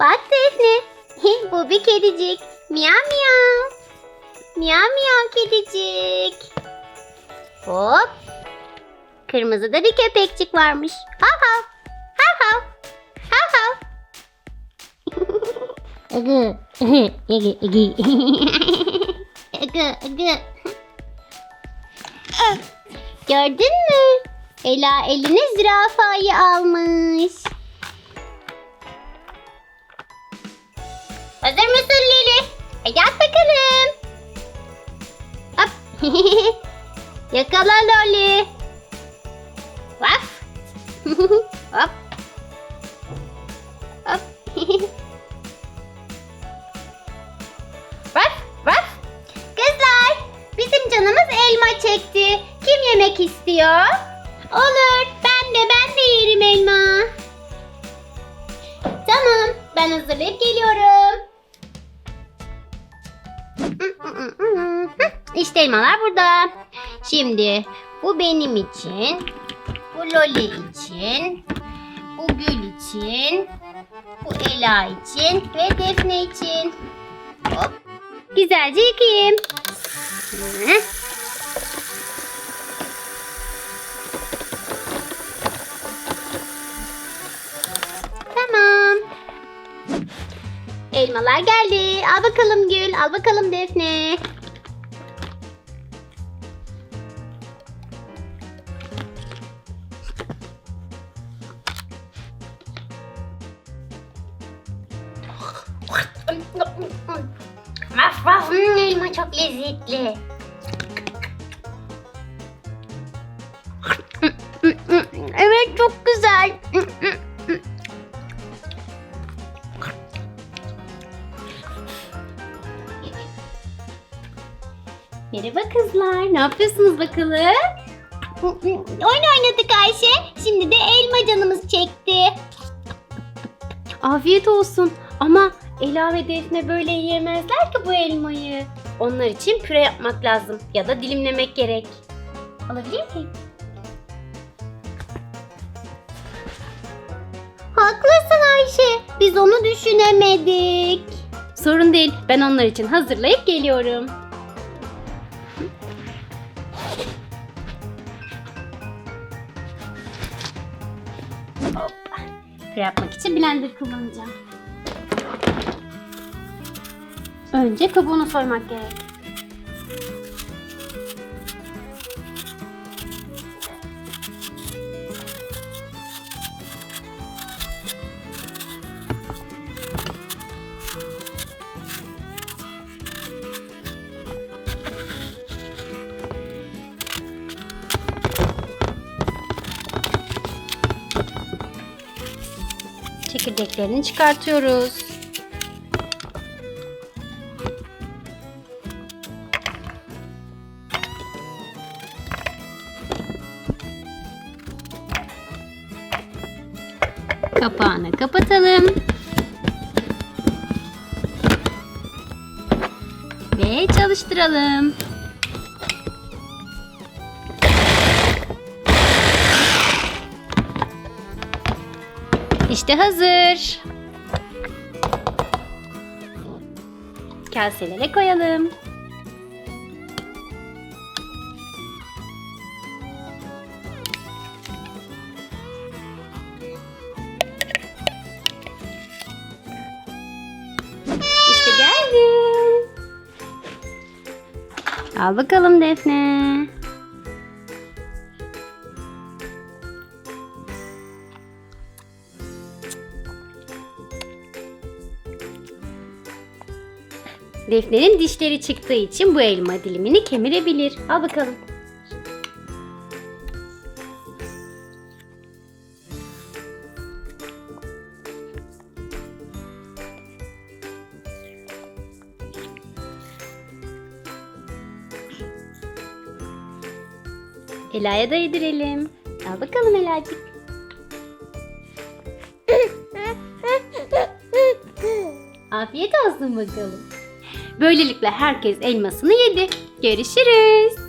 Bak Defne. Bu bir kedicik. Miyav miyav. Miyav miyav kedicik. Hop. Kırmızıda bir köpekçik varmış. Hav hav. Hav hav. Hav hav. Igı. Igı igı. Igı igı. Gördün mü? Ela eline zürafayı almış. Yakala Loli. Vaf. Hop. Hop. Vaf. Vaf. Kızlar, bizim canımız elma çekti. Kim yemek istiyor? Olur, ben de ben de yerim elma. Tamam, ben hazırlayıp geliyorum. Elmalar burada. Şimdi bu benim için, bu Loli için, bu Gül için, bu Ela için ve Defne için. Hop. Güzelce yıkayayım. Tamam. Elmalar geldi. Al bakalım Gül, al bakalım Defne. Vaf vaf, elma çok lezzetli. Evet çok güzel. Merhaba kızlar. Ne yapıyorsunuz bakalım? Oyun oynadık Ayşe. Şimdi de elma canımız çekti. Afiyet olsun. Ama Ela ve Defne böyle yiyemezler ki bu elmayı. Onlar için püre yapmak lazım. Ya da dilimlemek gerek. Alabilir miyim? Haklısın Ayşe. Biz onu düşünemedik. Sorun değil. Ben onlar için hazırlayıp geliyorum. Hoppa. Püre yapmak için blender kullanacağım. Önce kabuğunu soymak gerek. Çekirdeklerini çıkartıyoruz. Kapağını kapatalım. Ve çalıştıralım. İşte hazır. Kaselere koyalım. Al bakalım Defne. Defne'nin dişleri çıktığı için bu elma dilimini kemirebilir. Al bakalım. Ela'ya da yedirelim. Al bakalım Ela'cık. Afiyet olsun bakalım. Böylelikle herkes elmasını yedi. Görüşürüz.